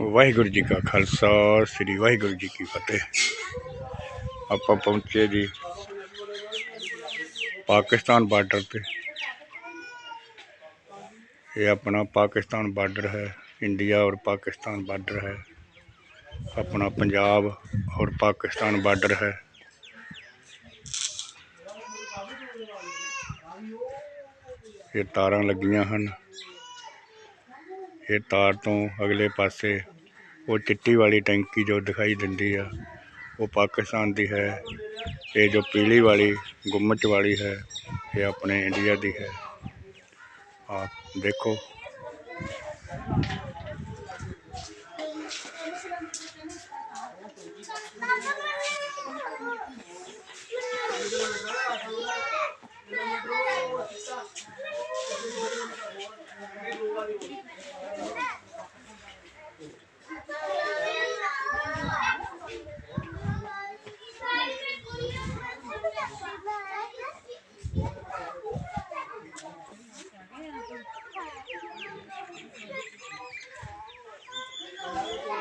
ਵਾਹਿਗੁਰੂ ਜੀ ਕਾ ਖਾਲਸਾ, ਸ੍ਰੀ ਵਾਹਿਗੁਰੂ ਜੀ ਕੀ ਫਤਿਹ। ਆਪਾਂ ਪਹੁੰਚੇ ਜੀ ਪਾਕਿਸਤਾਨ ਬਾਰਡਰ ਤੇ। ਇਹ ਆਪਣਾ ਪਾਕਿਸਤਾਨ ਬਾਰਡਰ ਹੈ, ਇੰਡੀਆ ਔਰ ਪਾਕਿਸਤਾਨ ਬਾਰਡਰ ਹੈ। ਆਪਣਾ ਪੰਜਾਬ ਔਰ ਪਾਕਿਸਤਾਨ ਬਾਰਡਰ ਹੈ। ਇਹ ਤਾਰਾਂ ਲੱਗੀਆਂ ਹਨ। ਇਹ ਤਾਰ ਤੋਂ ਅਗਲੇ ਪਾਸੇ ਉਹ ਚਿੱਟੀ ਵਾਲੀ ਟੈਂਕੀ ਜੋ ਦਿਖਾਈ ਦਿੰਦੀ ਆ, ਉਹ ਪਾਕਿਸਤਾਨ ਦੀ ਹੈ। ਇਹ ਜੋ ਪੀਲੀ ਵਾਲੀ ਗੁੰਮਚ ਵਾਲੀ ਹੈ, ਇਹ ਆਪਣੇ ਇੰਡੀਆ ਦੀ ਹੈ। ਆਪ ਦੇਖੋ।